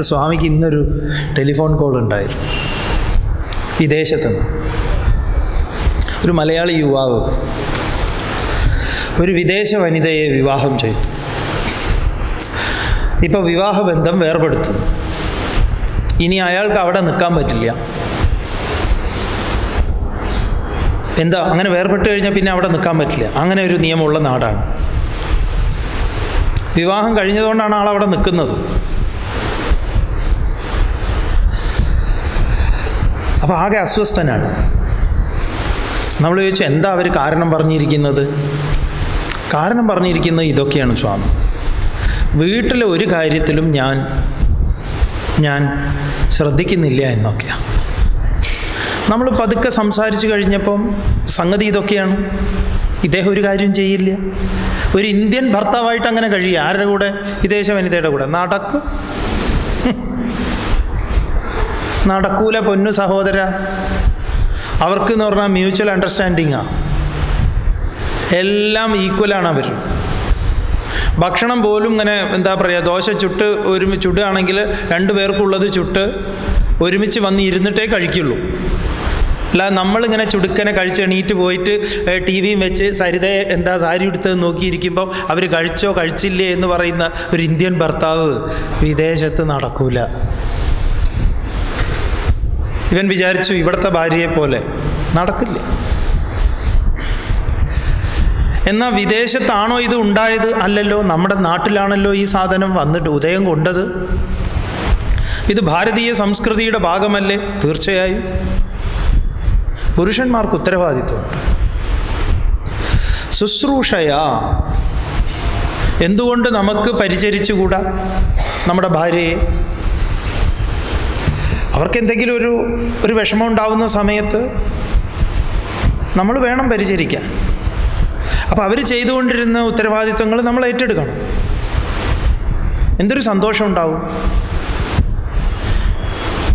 സ്വാമിക്ക് ഇന്നൊരു telephone call ഉണ്ടായി. വിദേശത്തുനിന്ന്. ഒരു മലയാളി യുവാവ് ഒരു വിദേശ വനിതയെ വിവാഹം ചെയ്തു. ഇപ്പോൾ വിവാഹബന്ധം വേർപെടുത്തുന്നു. ഇനി അയാൾക്ക് അവിടെ നിൽക്കാൻ പറ്റില്ല. എന്താ അങ്ങനെ വേർപെട്ട് കഴിഞ്ഞാൽ പിന്നെ അവിടെ നിൽക്കാൻ പറ്റില്ല. അങ്ങനെ ഒരു നിയമമുള്ള നാടാണ്. വിവാഹം കഴിഞ്ഞതുകൊണ്ടാണ് ആൾ അവിടെ നിൽക്കുന്നത്. അപ്പോൾ ആകെ അസ്വസ്ഥനാണ്. നമ്മൾ ചോദിച്ചു എന്താ അവർ കാരണം പറഞ്ഞിരിക്കുന്നത്? കാരണം പറഞ്ഞിരിക്കുന്നത് ഇതൊക്കെയാണ് സ്വാമി. വീട്ടിലെ ഒരു കാര്യത്തിലും ഞാൻ ഞാൻ ശ്രദ്ധിക്കുന്നില്ല എന്നൊക്കെയാണ് നമ്മൾ പതുക്കെ സംസാരിച്ച് കഴിഞ്ഞപ്പം സംഗതി ഇതൊക്കെയാണ്. ഇദ്ദേഹം ഒരു കാര്യം ചെയ്യില്ല. ഒരു ഇന്ത്യൻ ഭർത്താവായിട്ട് അങ്ങനെ കഴിയുക ആരുടെ കൂടെ? വിദേശ വനിതയുടെ കൂടെ. നടക്കും. നടക്കൂല പൊന്നു സഹോദര. അവർക്ക് എന്ന് പറഞ്ഞാൽ മ്യൂച്വൽ അണ്ടർസ്റ്റാൻഡിങ്ങാണ് എല്ലാം ഈക്വലാണ് അവർ ഭക്ഷണം പോലും ഇങ്ങനെ എന്താ പറയുക ദോശ ചുട്ട് ഒരുമി ചുടുകയാണെങ്കിൽ രണ്ടു പേർക്കുള്ളത് ചുട്ട് ഒരുമിച്ച് വന്ന് ഇരുന്നിട്ടേ കഴിക്കുള്ളൂ. അല്ല നമ്മളിങ്ങനെ ചുടുക്കനെ കഴിച്ച് എണീറ്റ് പോയിട്ട് ടി വിയും വെച്ച് സരിതയെ എന്താ സാരി എടുത്തത് നോക്കിയിരിക്കുമ്പോൾ അവർ കഴിച്ചോ കഴിച്ചില്ലേ എന്ന് പറയുന്ന ഒരു ഇന്ത്യൻ ഭർത്താവ് വിദേശത്ത് നടക്കൂല. ഇവൻ വിചാരിച്ചു ഇവിടുത്തെ ഭാര്യയെ പോലെ. നടക്കില്ല. എന്നാൽ വിദേശത്താണോ ഇത് ഉണ്ടായത്? അല്ലല്ലോ നമ്മുടെ നാട്ടിലാണല്ലോ ഈ സാധനം വന്നിട്ട് ഉദയം കൊണ്ടത്? ഇത് ഭാരതീയ സംസ്കൃതിയുടെ ഭാഗമല്ലേ? തീർച്ചയായും. പുരുഷന്മാർക്ക് ഉത്തരവാദിത്വമുണ്ട് ശുശ്രൂഷയാ. എന്തുകൊണ്ട് നമുക്ക് പരിചരിച്ചുകൂടാ നമ്മുടെ ഭാര്യയെ? അവർക്ക് എന്തെങ്കിലും ഒരു ഒരു വിഷമം ഉണ്ടാവുന്ന സമയത്ത് നമ്മൾ വേണം പരിചരിക്കാൻ. അപ്പോൾ അവർ ചെയ്തുകൊണ്ടിരുന്ന ഉത്തരവാദിത്വങ്ങൾ നമ്മൾ ഏറ്റെടുക്കണം. എന്തൊരു സന്തോഷം ഉണ്ടാവും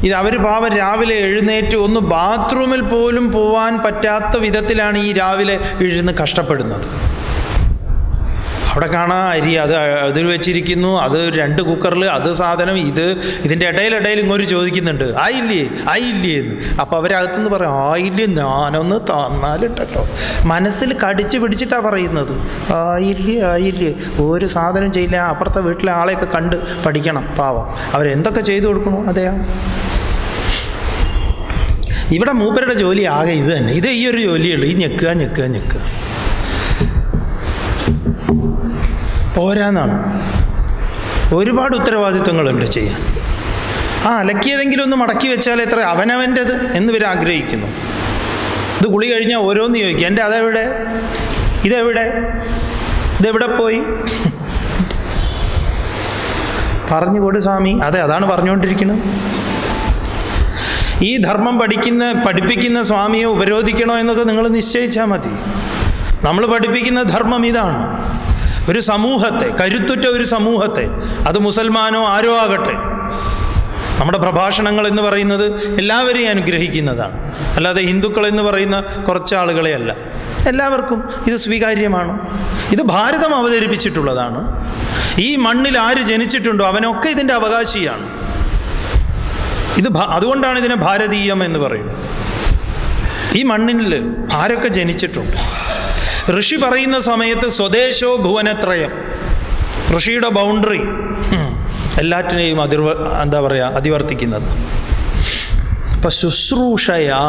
ഇത് അവർ പാവം രാവിലെ എഴുന്നേറ്റ് ഒന്ന് ബാത്റൂമിൽ പോലും പോവാൻ പറ്റാത്ത വിധത്തിലാണ് ഈ രാവിലെ എഴുന്ന് കഷ്ടപ്പെടുന്നത്. അവിടെ കാണാ അരി അത് അതിൽ വെച്ചിരിക്കുന്നു അത് രണ്ട് കുക്കറിൽ അത് സാധനം ഇത് ഇതിന്റെ ഇടയിലിടയിൽ ഇങ്ങോട്ട് ചോദിക്കുന്നുണ്ട് ആയില്ലേ ആയില്ലേ എന്ന്. അപ്പോൾ അവരകത്തുനിന്ന് പറയും ആയില്ലേ ഞാനൊന്ന് തന്നാലുണ്ടല്ലോ മനസ്സിൽ കടിച്ച് പിടിച്ചിട്ടാണ് പറയുന്നത് ആയില്ലേ ആയില്ലേ ഒരു സാധനം ചെയ്യില്ല അപ്പുറത്തെ വീട്ടിലെ ആളെയൊക്കെ കണ്ട് പഠിക്കണം പാവം. അവരെന്തൊക്കെ ചെയ്തു കൊടുക്കണോ അതെയാ? ഇവിടെ മൂപ്പരുടെ ജോലി ആകെ ഇത് തന്നെ. ഇത് ഈ ഒരു ജോലിയുള്ളൂ ഈ ഞെക്കുക ഞെക്കുക ഞെക്കുക. പോരാന്നാണ്. ഒരുപാട് ഉത്തരവാദിത്വങ്ങളുണ്ട് ചെയ്യാൻ. ആ അലക്കിയതെങ്കിലും ഒന്ന് മടക്കി വെച്ചാൽ എത്ര അവനവന്റെത് എന്ന് ഇവർ ആഗ്രഹിക്കുന്നു. ഇത് കുളി കഴിഞ്ഞാൽ ഓരോന്ന് ചോദിക്കും. എന്റെ അതെവിടെ? ഇതെവിടെ? ഇതെവിടെ പോയി? പറഞ്ഞു കൊടു സ്വാമി. അതെ അതാണ് പറഞ്ഞുകൊണ്ടിരിക്കുന്നത്. ഈ ധർമ്മം പഠിക്കുന്ന പഠിപ്പിക്കുന്ന സ്വാമിയെ ഉപരോധിക്കണോ എന്നൊക്കെ നിങ്ങൾ നിശ്ചയിച്ചാൽ മതി. നമ്മൾ പഠിപ്പിക്കുന്ന ധർമ്മം ഇതാണ്. ഒരു സമൂഹത്തെ കരുത്തുറ്റ ഒരു സമൂഹത്തെ അത് മുസൽമാനോ ആരോ ആകട്ടെ. നമ്മുടെ പ്രഭാഷണങ്ങൾ എന്ന് പറയുന്നത് എല്ലാവരെയും അനുഗ്രഹിക്കുന്നതാണ്. അല്ലാതെ ഹിന്ദുക്കൾ എന്ന് പറയുന്ന കുറച്ച് ആളുകളെയല്ല എല്ലാവർക്കും ഇത് സ്വീകാര്യമാണ്. ഇത് ഭാരതം അവതരിപ്പിച്ചിട്ടുള്ളതാണ്. ഈ മണ്ണിൽ ആര് ജനിച്ചിട്ടുണ്ടോ അവനൊക്കെ ഇതിന്റെ അവകാശിയാണ്. ഇത് അതുകൊണ്ടാണ് ഇതിനെ ഭാരതീയം എന്ന് പറയുന്നത്. ഈ മണ്ണിൽ ആരൊക്കെ ജനിച്ചിട്ടുണ്ട്? ഋഷി പറയുന്ന സമയത്ത് സ്വദേശോ ഭുവനത്രയം. ഋഷിയുടെ ബൗണ്ടറി എല്ലാറ്റിനെയും അതിർവ എന്താ പറയുക അതിവർത്തിക്കുന്നത്. അപ്പം ശുശ്രൂഷയാ.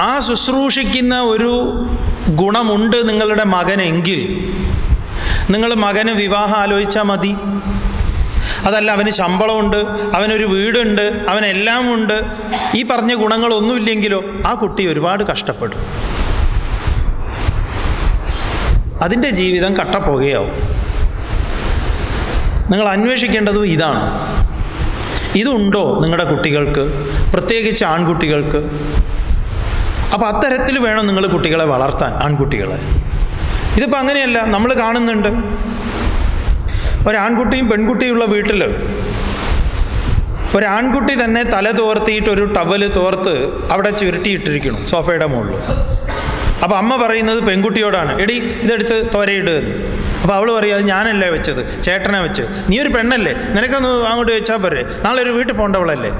ആ ശുശ്രൂഷിക്കുന്ന ഒരു ഗുണമുണ്ട് നിങ്ങളുടെ മകനെങ്കിൽ. നിങ്ങൾ മകന് വിവാഹം ആലോചിച്ചാൽ മതി. അതല്ല അവന് ശമ്പളമുണ്ട് അവനൊരു വീടുണ്ട് അവനെല്ലാം ഉണ്ട് ഈ പറഞ്ഞ ഗുണങ്ങളൊന്നുമില്ലെങ്കിലോ ആ കുട്ടി ഒരുപാട് കഷ്ടപ്പെടും. അതിന്റെ ജീവിതം കട്ടപ്പോകുകയാവും നിങ്ങൾ അന്വേഷിക്കേണ്ടതും ഇതാണ്. ഇതുണ്ടോ നിങ്ങളുടെ കുട്ടികൾക്ക്? പ്രത്യേകിച്ച് ആൺകുട്ടികൾക്ക്. അപ്പോൾ അത്തരത്തിൽ വേണം നിങ്ങൾ കുട്ടികളെ വളർത്താൻ ആൺകുട്ടികളെ. ഇതിപ്പോൾ അങ്ങനെയല്ല നമ്മൾ കാണുന്നുണ്ട്. ഒരാൺകുട്ടിയും പെൺകുട്ടിയുള്ള വീട്ടിൽ ഒരാൺകുട്ടി തന്നെ തല തോർത്തിയിട്ട് ഒരു ടവൽ തോർത്ത് അവിടെ ചുരുട്ടിയിട്ടിരിക്കണം സോഫയുടെ മുകളിൽ അപ്പോൾ അമ്മ പറയുന്നത് പെൺകുട്ടിയോടാണ്. എടി ഇതെടുത്ത് തോരയിടുക എന്ന്. അപ്പോൾ അവൾ പറയും അത് ഞാനല്ലേ വെച്ചത്? ചേട്ടനെ വെച്ച് നീ ഒരു പെണ്ണല്ലേ? നിനക്കൊന്ന് അങ്ങോട്ട് വെച്ചാൽ പോരെ. നാളെ ഒരു വീട്ടിൽ പോകേണ്ടവളല്ലേ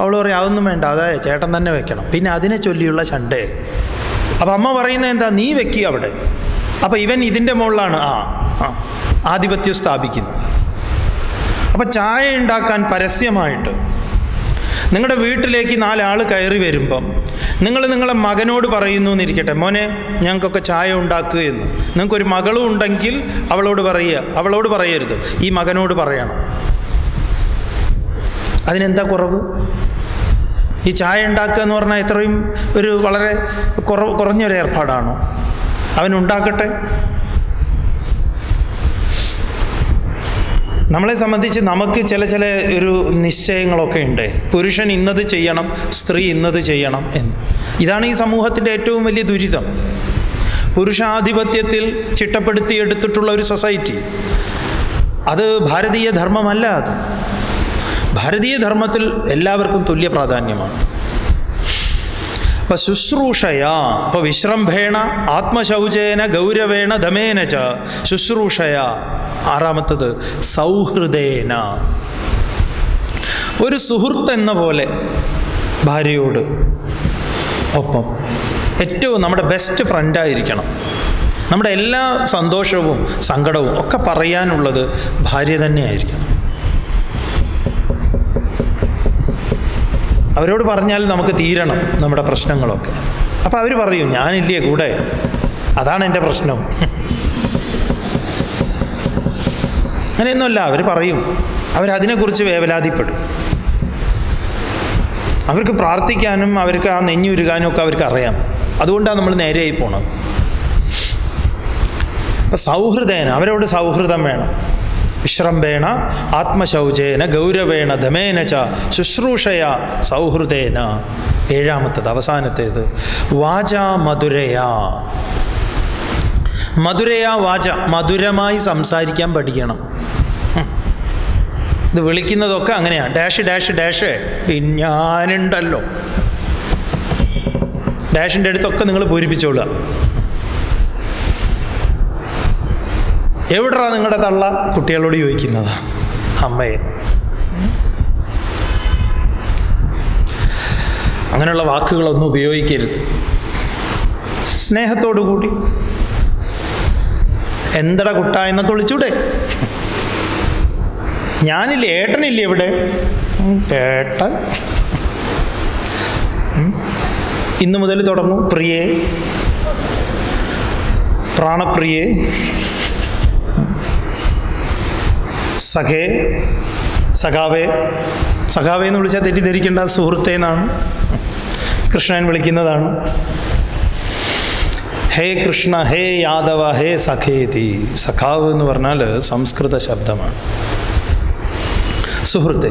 അവൾ പറയും അതൊന്നും വേണ്ട. അതായത് ചേട്ടൻ തന്നെ വെക്കണം. പിന്നെ അതിനെ ചൊല്ലിയുള്ള ചണ്ടേ. അപ്പോൾ അമ്മ പറയുന്നത് എന്താ? നീ വെക്കുക അവിടെ. അപ്പോൾ ഇവൻ ഇതിന്റെ മുകളിലാണ്. ആ ആ. ആധിപത്യം സ്ഥാപിക്കുന്നത് അപ്പോൾ ചായ ഉണ്ടാക്കാൻ പരസ്യമായിട്ട് നിങ്ങളുടെ വീട്ടിലേക്ക് നാലാൾ കയറി വരുമ്പം നിങ്ങൾ നിങ്ങളെ മകനോട് പറയുന്നു എന്നിരിക്കട്ടെ മോനെ ഞങ്ങൾക്കൊക്കെ ചായ ഉണ്ടാക്കുക എന്ന്. നിങ്ങൾക്കൊരു മകളും ഉണ്ടെങ്കിൽ അവളോട് പറയുക അവളോട് പറയരുത് ഈ മകനോട് പറയണം. അതിനെന്താ കുറവ്? ഈ ചായ ഉണ്ടാക്കുക എന്ന് പറഞ്ഞാൽ ഇത്രയും ഒരു വളരെ കുറവ് കുറഞ്ഞൊരു ഏർപ്പാടാണോ? അവനുണ്ടാക്കട്ടെ നമ്മളെ സംബന്ധിച്ച് നമുക്ക് ചില ചില ഒരു നിശ്ചയങ്ങളൊക്കെ ഉണ്ട്. പുരുഷൻ ഇന്നത് ചെയ്യണം സ്ത്രീ ഇന്നത് ചെയ്യണം എന്ന്. ഇതാണ് ഈ സമൂഹത്തിന്റെ ഏറ്റവും വലിയ ദുരിതം. പുരുഷാധിപത്യത്തിൽ ചിട്ടപ്പെടുത്തിയെടുത്തിട്ടുള്ള ഒരു സൊസൈറ്റി. അത് ഭാരതീയ ധർമ്മമല്ല അത്. ഭാരതീയ ധർമ്മത്തിൽ എല്ലാവർക്കും തുല്യ പ്രാധാന്യമാണ്. അപ്പൊ ശുശ്രൂഷയാ അപ്പൊ വിശ്രംഭേണ ആത്മശൗചേന ഗൗരവേണ ധമേന ച. ശുശ്രൂഷയ. ആറാമത്തത് സൗഹൃദേന. ഒരു സുഹൃത്ത് എന്ന പോലെ ഭാര്യയോട് ഒപ്പം. ഏറ്റവും നമ്മുടെ ബെസ്റ്റ് ഫ്രണ്ടായിരിക്കണം നമ്മുടെ എല്ലാ സന്തോഷവും സങ്കടവും ഒക്കെ പറയാനുള്ളത് ഭാര്യ തന്നെയായിരിക്കണം. അവരോട് പറഞ്ഞാൽ നമുക്ക് തീരണം നമ്മുടെ പ്രശ്നങ്ങളൊക്കെ. അപ്പോൾ അവർ പറയും ഞാനില്ലേ കൂടെ? അതാണ് എന്റെ പ്രശ്നം. അങ്ങനെയൊന്നുമല്ല അവർ പറയും. അവരതിനെക്കുറിച്ച് വേവലാതിപ്പെടും. അവർക്ക് പ്രാർത്ഥിക്കാനും അവർക്ക് ആ നെഞ്ഞുരുകാനും ഒക്കെ അവർക്ക് അറിയാം അതുകൊണ്ടാണ് നമ്മൾ നേരെയായി പോണത്. അപ്പം സൗഹൃദേന അവരോട് സൗഹൃദം വേണം. വിശ്രംഭേണ ആത്മശൗചേന ഗൗരവേണ ധമേന ച ശുശ്രൂഷയ സൗഹൃദേന. ഏഴാമത്തത് അവസാനത്തേത്. വാച മധുരയാ. മധുരയാ വാച. മധുരമായി സംസാരിക്കാൻ പഠിക്കണം. ഇത് വിളിക്കുന്നതൊക്കെ അങ്ങനെയാണ് ഡാഷ് ഡാഷ് ഡാഷ്. ഞാനുണ്ടല്ലോ ഡാഷിന്റെ അടുത്തൊക്കെ നിങ്ങൾ പൂരിപ്പിച്ചോളുക. എവിടാ നിങ്ങളുടെ തള്ള? കുട്ടികളോട് ചോദിക്കുന്നത്. അമ്മയെ അങ്ങനെയുള്ള വാക്കുകളൊന്നും ഉപയോഗിക്കരുത്. സ്നേഹത്തോടു കൂടി. എന്തട കുട്ട എന്നൊക്കെ വിളിച്ചൂടെ ഞാനില്ല ഏട്ടനില്ല ഇവിടെ? ഏട്ടൻ. ഇന്നു മുതൽ തുടങ്ങും പ്രിയേ. പ്രാണപ്രിയേ. സഖേ സഖാവേ സഖാവേ എന്ന് വിളിച്ചാൽ തെറ്റിദ്ധരിക്കേണ്ട സുഹൃത്തെ എന്നാണ്. കൃഷ്ണൻ വിളിക്കുന്നതാണ്. ഹേ കൃഷ്ണ ഹേ യാദവ ഹേ സഖേതി സഖാവ് എന്ന് പറഞ്ഞാൽ സംസ്കൃത ശബ്ദമാണ്. സുഹൃത്തെ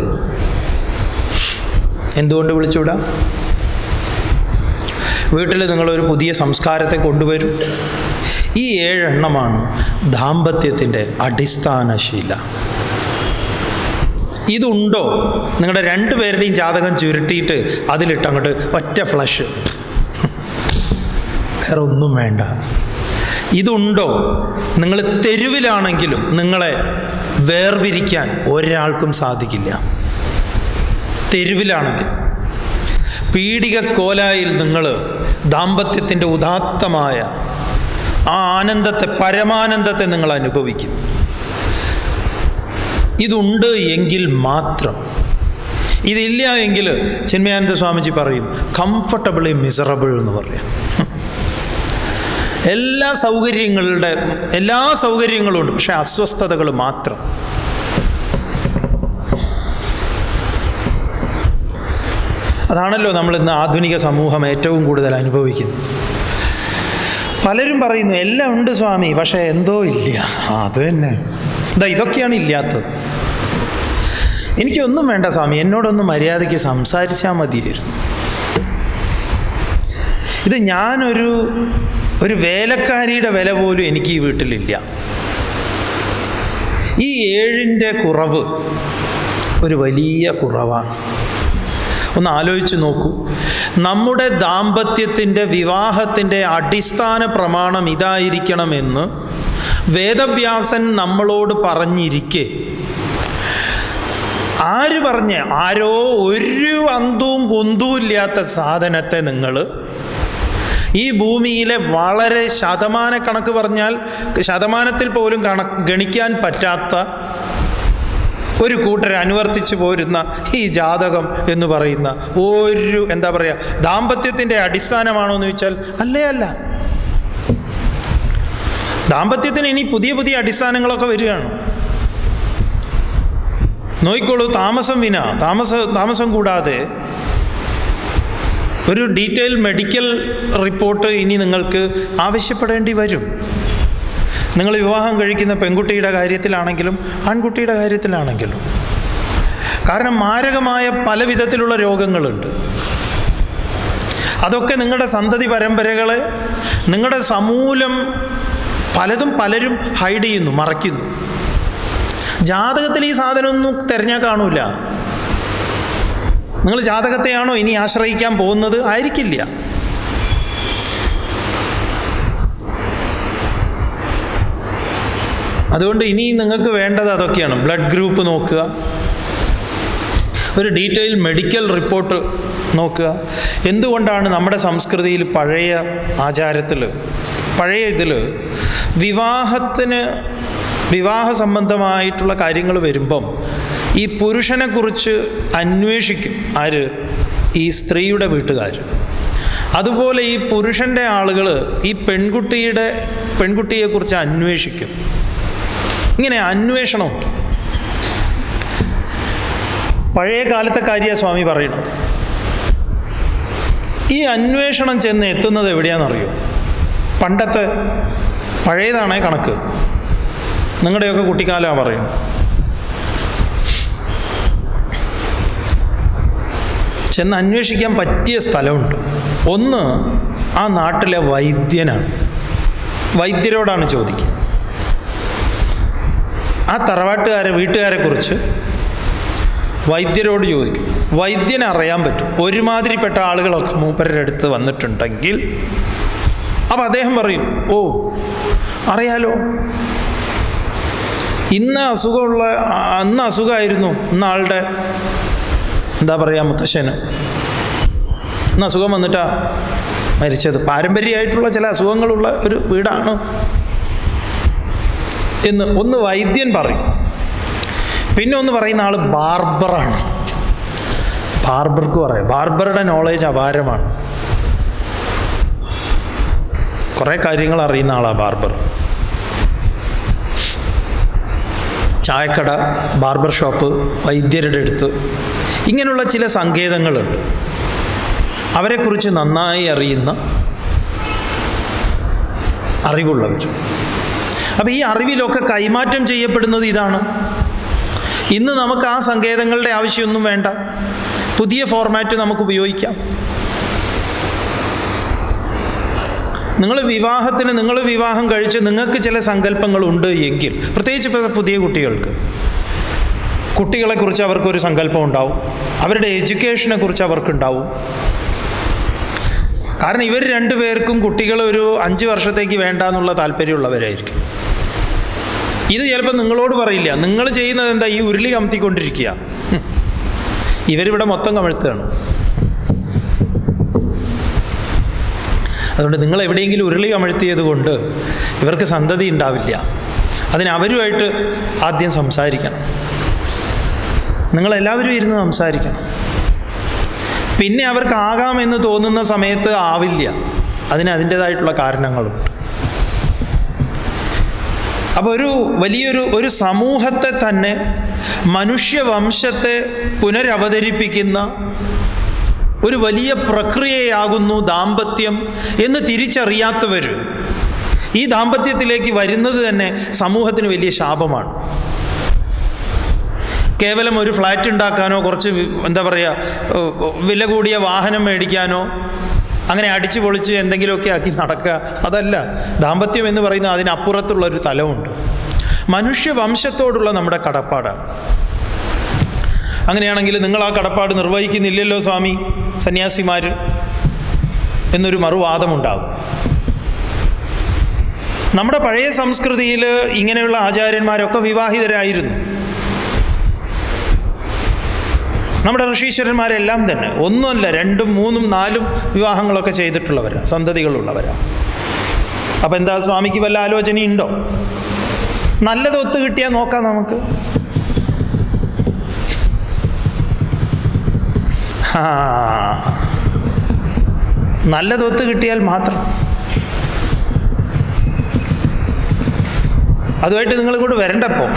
എന്തുകൊണ്ട് വിളിച്ചൂടാ വീട്ടിൽ നിങ്ങളൊരു പുതിയ സംസ്കാരത്തെ കൊണ്ടുവരും. ഈ ഏഴെണ്ണമാണ് ദാമ്പത്യത്തിന്റെ അടിസ്ഥാനശീല. ഇതുണ്ടോ? നിങ്ങളുടെ രണ്ടുപേരുടെയും ജാതകം ചുരുട്ടിയിട്ട് അതിലിട്ട് അങ്ങോട്ട് ഒറ്റ ഫ്ലഷ് വേറെ ഒന്നും വേണ്ട. ഇതുണ്ടോ? നിങ്ങൾ തെരുവിലാണെങ്കിലും നിങ്ങളെ വേർപിരിക്കാൻ ഒരാൾക്കും സാധിക്കില്ല. തെരുവിലാണെങ്കിൽ. പീഡിക കോലായിൽ നിങ്ങൾ ദാമ്പത്യത്തിന്റെ ഉദാത്തമായ ആ ആനന്ദത്തെ പരമാനന്ദത്തെ നിങ്ങൾ അനുഭവിക്കും. ഇതുണ്ട് എങ്കിൽ മാത്രം. ഇതില്ല എങ്കിൽ ചിന്മയാനന്ദ സ്വാമിജി പറയും കംഫർട്ടബിളി മിസറബിൾ എന്ന് പറയാം. എല്ലാ സൗകര്യങ്ങളുടെ എല്ലാ സൗകര്യങ്ങളും ഉണ്ട് പക്ഷെ അസ്വസ്ഥതകൾ മാത്രം. അതാണല്ലോ നമ്മൾ ഇന്ന് ആധുനിക സമൂഹം ഏറ്റവും കൂടുതൽ അനുഭവിക്കുന്നത്. പലരും പറയുന്നു എല്ലാം ഉണ്ട് സ്വാമി പക്ഷേ എന്തോ ഇല്ല. അത് തന്നെ. ഇതാ ഇതൊക്കെയാണ് ഇല്ലാത്തത്. എനിക്കൊന്നും വേണ്ട സ്വാമി. എന്നോടൊന്ന് മര്യാദയ്ക്ക് സംസാരിച്ചാൽ മതിയായിരുന്നു. ഇത് ഞാനൊരു ഒരു വേലക്കാരിയുടെ വില പോലും എനിക്ക് ഈ വീട്ടിലില്ല. ഈ ഏഴിന്റെ കുറവ് ഒരു വലിയ കുറവാണ്. ഒന്ന് ആലോചിച്ച് നോക്കൂ. നമ്മുടെ ദാമ്പത്യത്തിന്റെ വിവാഹത്തിന്റെ അടിസ്ഥാന പ്രമാണം ഇതായിരിക്കണമെന്ന് വേദവ്യാസൻ നമ്മളോട് പറഞ്ഞിരിക്കെ. ആര് പറഞ്ഞ്? ആരോ ഒരു അന്തവും കൊന്തവും ഇല്ലാത്ത സാധനത്തെ നിങ്ങൾ ഈ ഭൂമിയിലെ വളരെ ശതമാന കണക്ക് പറഞ്ഞാൽ ശതമാനത്തിൽ പോലും കണ ഗണിക്കാൻ പറ്റാത്ത ഒരു കൂട്ടർ അനുവർത്തിച്ചു പോരുന്ന ഈ ജാതകം എന്ന് പറയുന്ന ഒരു എന്താ പറയുക ദാമ്പത്യത്തിന്റെ അടിസ്ഥാനമാണോ എന്ന് ചോദിച്ചാൽ അല്ലേ അല്ല. ദാമ്പത്യത്തിന് ഇനി പുതിയ പുതിയ അടിസ്ഥാനങ്ങളൊക്കെ വരികയാണ്. നോയിക്കോളൂ താമസം വിന. താമസ താമസം കൂടാതെ ഒരു ഡീറ്റെയിൽ മെഡിക്കൽ റിപ്പോർട്ട് ഇനി നിങ്ങൾക്ക് ആവശ്യപ്പെടേണ്ടി വരും. നിങ്ങൾ വിവാഹം കഴിക്കുന്ന പെൺകുട്ടിയുടെ കാര്യത്തിലാണെങ്കിലും ആൺകുട്ടിയുടെ കാര്യത്തിലാണെങ്കിലും. കാരണം മാരകമായ പല വിധത്തിലുള്ള രോഗങ്ങളുണ്ട്. അതൊക്കെ നിങ്ങളുടെ സന്തതി പരമ്പരകളെ നിങ്ങളുടെ സമൂലം പലതും പലരും ഹൈഡ് ചെയ്യുന്നു മറയ്ക്കുന്നു. ജാതകത്തിൽ ഈ സാധനമൊന്നും തിരഞ്ഞാൽ കാണൂല. നിങ്ങൾ ജാതകത്തെയാണോ ഇനി ആശ്രയിക്കാൻ പോകുന്നത്? ആയിരിക്കില്ല. അതുകൊണ്ട് ഇനി നിങ്ങൾക്ക് വേണ്ടത് അതൊക്കെയാണ്. ബ്ലഡ് ഗ്രൂപ്പ് നോക്കുക. ഒരു ഡീറ്റെയിൽ മെഡിക്കൽ റിപ്പോർട്ട് നോക്കുക. എന്തുകൊണ്ടാണ് നമ്മുടെ സംസ്കൃതിയിൽ പഴയ ആചാരത്തിൽ പഴയ ഇതിൽ വിവാഹത്തിന് വിവാഹ സംബന്ധമായിട്ടുള്ള കാര്യങ്ങൾ വരുമ്പം ഈ പുരുഷനെക്കുറിച്ച് അന്വേഷിക്കും ആര്? ഈ സ്ത്രീയുടെ വീട്ടുകാർ അതുപോലെ ഈ പുരുഷന്റെ ആളുകൾ ഈ പെൺകുട്ടിയുടെ പെൺകുട്ടിയെക്കുറിച്ച് അന്വേഷിക്കും. ഇങ്ങനെ അന്വേഷണമുണ്ട് പഴയ കാലത്തെ കാര്യമാണ് സ്വാമി പറയുന്നത്. ഈ അന്വേഷണം ചെന്ന് എത്തുന്നത് എവിടെയാണെന്നറിയോ? പണ്ടത്തെ പഴയതാണേ കണക്ക്. നിങ്ങളുടെയൊക്കെ കുട്ടിക്കാലമാണ് പറയും. ചെന്ന് അന്വേഷിക്കാൻ പറ്റിയ സ്ഥലമുണ്ട്. ഒന്ന് ആ നാട്ടിലെ വൈദ്യനാണ്. വൈദ്യരോടാണ് ചോദിക്കുക. ആ തറവാട്ടുകാരെ വീട്ടുകാരെ കുറിച്ച് വൈദ്യരോട് ചോദിക്കും. വൈദ്യനെ അറിയാൻ പറ്റും. ഒരുമാതിരിപ്പെട്ട ആളുകളൊക്കെ മൂപ്പരുടെ അടുത്ത് വന്നിട്ടുണ്ടെങ്കിൽ. അപ്പം അദ്ദേഹം പറയും ഓ അറിയാലോ? ഇന്ന അസുഖമുള്ള അന്ന് അസുഖമായിരുന്നു ഇന്ന ആളുടെ എന്താ പറയുക മുത്തശ്ശന്. ഇന്ന് അസുഖം വന്നിട്ടാ മരിച്ചത്. പാരമ്പര്യമായിട്ടുള്ള ചില അസുഖങ്ങളുള്ള ഒരു വീടാണ് എന്ന് ഒന്ന് വൈദ്യൻ പറയും. പിന്നെ ഒന്ന് പറയുന്ന ആൾ ബാർബറാണ്. ബാർബർക്ക് പറയാം. ബാർബറുടെ നോളേജ് അപാരമാണ്. കുറേ കാര്യങ്ങൾ അറിയുന്ന ആളാണ് ബാർബർ. ചായക്കട ബാർബർ ഷോപ്പ് വൈദ്യരുടെ അടുത്ത് ഇങ്ങനെയുള്ള ചില സങ്കേതങ്ങളുണ്ട്. അവരെക്കുറിച്ച് നന്നായി അറിയുന്ന അറിവുള്ളവർ. അപ്പോൾ ഈ അറിവിലൊക്കെ കൈമാറ്റം ചെയ്യപ്പെടുന്നത് ഇതാണ്. ഇന്ന് നമുക്ക് ആ സങ്കേതങ്ങളുടെ ആവശ്യമൊന്നും വേണ്ട. പുതിയ ഫോർമാറ്റ് നമുക്ക് ഉപയോഗിക്കാം. നിങ്ങൾ വിവാഹത്തിന് നിങ്ങൾ വിവാഹം കഴിച്ച് നിങ്ങൾക്ക് ചില സങ്കല്പങ്ങളുണ്ട് എങ്കിൽ പ്രത്യേകിച്ച് ഇപ്പോൾ പുതിയ കുട്ടികൾക്ക് കുട്ടികളെക്കുറിച്ച് അവർക്കൊരു സങ്കല്പം ഉണ്ടാവും അവരുടെ എഡ്യൂക്കേഷനെ കുറിച്ച് അവർക്കുണ്ടാവും. കാരണം ഇവർ രണ്ടുപേർക്കും കുട്ടികൾ ഒരു അഞ്ച് വർഷത്തേക്ക് വേണ്ട എന്നുള്ള താല്പര്യമുള്ളവരായിരിക്കും. ഇത് ചിലപ്പോൾ നിങ്ങളോട് പറയില്ല നിങ്ങൾ ചെയ്യുന്നത് എന്താ ഈ ഉരുളി കമത്തിക്കൊണ്ടിരിക്കുക. ഇവരിവിടെ മൊത്തം കമഴ്ത്തുകയാണ്. അതുകൊണ്ട് നിങ്ങൾ എവിടെയെങ്കിലും ഉരുളി അമഴ്ത്തിയത് കൊണ്ട് ഇവർക്ക് സന്തതി ഉണ്ടാവില്ല. അതിന് അവരുമായിട്ട് ആദ്യം സംസാരിക്കണം. നിങ്ങളെല്ലാവരും ഇരുന്ന് സംസാരിക്കണം. പിന്നെ അവർക്ക് ആകാമെന്ന് തോന്നുന്ന സമയത്ത് ആവില്ല. അതിന് അതിന്റെതായിട്ടുള്ള കാരണങ്ങളുണ്ട്. അപ്പോൾ ഒരു വലിയൊരു ഒരു സമൂഹത്തെ തന്നെ മനുഷ്യവംശത്തെ പുനരവതരിപ്പിക്കുന്ന ഒരു വലിയ പ്രക്രിയയാകുന്നു ദാമ്പത്യം എന്ന് തിരിച്ചറിയാത്തവർ ഈ ദാമ്പത്യത്തിലേക്ക് വരുന്നത് തന്നെ സമൂഹത്തിന് വലിയ ശാപമാണ്. കേവലം ഒരു ഫ്ലാറ്റ് ഉണ്ടാക്കാനോ കുറച്ച് എന്താ പറയുക വില കൂടിയ വാഹനം മേടിക്കാനോ അങ്ങനെ അടിച്ചു പൊളിച്ച് എന്തെങ്കിലുമൊക്കെ ആക്കി നടക്കുക അതല്ല. ദാമ്പത്യം എന്ന് പറയുന്നത് അതിനപ്പുറത്തുള്ള ഒരു തലമുണ്ട്. മനുഷ്യവംശത്തോടുള്ള നമ്മുടെ കടപ്പാടാണ്. അങ്ങനെയാണെങ്കിൽ നിങ്ങൾ ആ കടപ്പാട് നിർവഹിക്കുന്നില്ലല്ലോ സ്വാമി സന്യാസിമാർ എന്നൊരു മറുവാദമുണ്ടാകും. നമ്മുടെ പഴയ സംസ്കൃതിയിൽ ഇങ്ങനെയുള്ള ആചാര്യന്മാരൊക്കെ വിവാഹിതരായിരുന്നു. നമ്മുടെ ഋഷീശ്വരന്മാരെല്ലാം തന്നെ. ഒന്നുമല്ല രണ്ടും മൂന്നും നാലും വിവാഹങ്ങളൊക്കെ ചെയ്തിട്ടുള്ളവരാണ് സന്തതികളുള്ളവരാണ് അപ്പം എന്താ സ്വാമിക്ക് വല്ല ആലോചനയുണ്ടോ? നല്ലത് ഒത്തു കിട്ടിയാൽ നോക്കാം നമുക്ക്. ആ നല്ലത് കിട്ടിയാൽ മാത്രം. അതുമായിട്ട് നിങ്ങൾ ഇങ്ങോട്ട് വരണ്ടപ്പോൾ